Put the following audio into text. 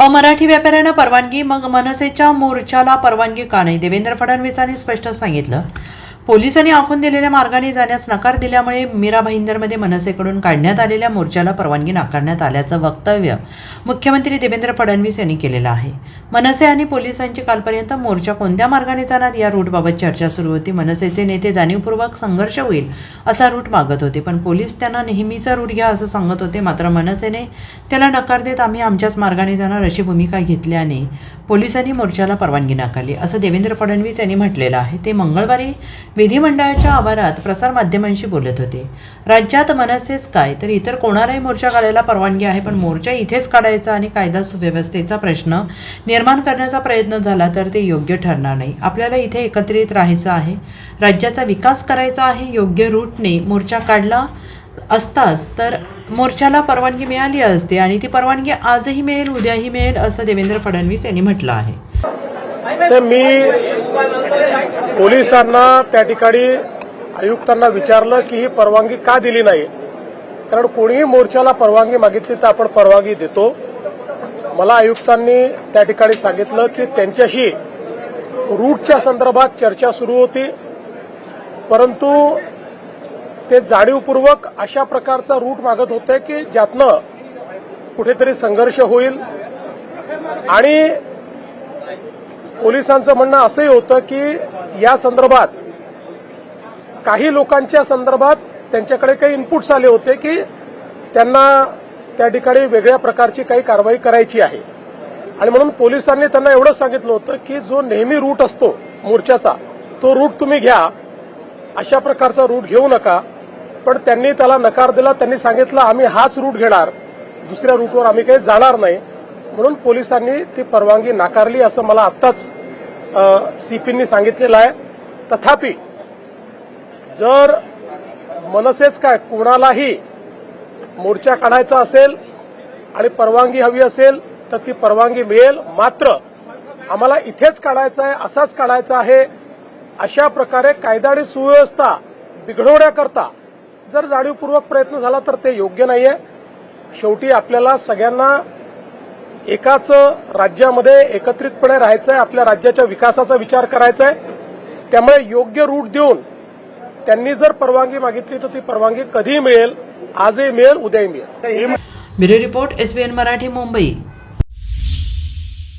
अमराठी व्यापाऱ्यांना परवानगी मग मनसेच्या मोर्चाला परवानगी का नाही? देवेंद्र फडणवीसांनी स्पष्ट सांगितलं. पोलिसांनी आखून दिलेल्या मार्गाने जाण्यास नकार दिल्यामुळे मीरा भाईंदरमध्ये मनसेकडून काढण्यात आलेल्या मोर्चाला परवानगी नाकारण्यात आल्याचं वक्तव्य मुख्यमंत्री देवेंद्र फडणवीस यांनी केलेलं आहे. मनसे आणि पोलिसांची कालपर्यंत मोर्चा कोणत्या मार्गाने जाणार या रूटबाबत चर्चा सुरू होती. मनसेचे नेते जाणीवपूर्वक संघर्ष होईल असा रूट मागत होते. पण पोलीस त्यांना नेहमीचा रूट घ्या असं सांगत होते. मात्र मनसेने त्याला नकार देत आम्ही आमच्याच मार्गाने जाणार अशी भूमिका घेतल्याने पोलिसांनी मोर्चाला परवानगी नाकारली. असं देवेंद्र फडणवीस यांनी म्हटलेलं आहे. ते मंगळवारी विधिमंडळाच्या आवारात प्रसारमाध्यमांशी बोलत होते. राज्यात मनसेच काय? तर इतर कोणालाही मोर्चा काढायला परवानगी आहे पण मोर्चा इथेच काढायचा आणि कायदा सुव्यवस्थेचा प्रश्न निर्माण करण्याचा प्रयत्न झाला तर ते योग्य ठरणार नाही. आपल्याला इथे एकत्रित राहायचं आहे. राज्याचा विकास करायचा आहे. योग्य रूटने मोर्चा काढला असताच तर मोर्चाला परवानगी मिळाली असते आणि ती परवानगी आजही मिळेल उद्याही मिळेल असं देवेंद्र फडणवीस यांनी म्हटलं आहे. तर मी पोलिसांना त्या ठिकाणी आयुक्तांना विचारलं की ही परवानगी का दिली नाही? कारण कोणीही मोर्चाला परवानगी मागितली तर आपण परवानगी देतो. मला आयुक्तांनी त्या ठिकाणी सांगितलं की त्यांच्याशी रूटच्या संदर्भात चर्चा सुरू होती. परंतु ते जाणीवपूर्वक अशा प्रकारचा रूट मागत होते की ज्यातनं कुठेतरी संघर्ष होईल. आणि पोलिसांचं म्हणणं असंही होतं की या संदर्भात काही लोकांच्या संदर्भात त्यांच्याकडे काही इनपुट्स आले होते की त्यांना त्या ठिकाणी वेगळ्या प्रकारची काही कारवाई करायची आहे. आणि म्हणून पोलिसांनी त्यांना एवढं सांगितलं होतं की जो नेहमी रूट असतो मोर्चाचा तो रूट तुम्ही घ्या. अशा प्रकारचा रूट घेऊ नका. पण त्यांनी त्याला नकार दिला त्यांनी सांगितलं आम्ही हाच रूट घेणार. दुसऱ्या रूटवर आम्ही काही जाणार नाही. म्हणून पोलिसांनी ती परवानगी नाकारली असं मला आत्ताच सीपींनी सांगितलेलं आहे. तथापि जर मनसेच काय कोणालाही मोर्चा काढायचा असेल आणि परवानगी हवी असेल तर ती परवानगी मिळेल. मात्र आम्हाला इथेच काढायचा आहे असाच काढायचा आहे अशा प्रकारे कायदा आणि सुव्यवस्था बिघडवण्याकरता जर जाणीवपूर्वक प्रयत्न झाला तर ते योग्य नाहीये. शेवटी आपल्याला सगळ्यांना एकाच राज्यामध्ये एकत्रितपणे राहायचं आहे आपल्या राज्याच्या विकासाचा विचार करायचा आहे त्यामुळे योग्य रूट देऊन त्यांनी जर परवानगी मागितली तर ती परवानगी कधीही मिळेल आजही मिळेल उद्याही मिळेल. Bureau report SBN Marathi Mumbai.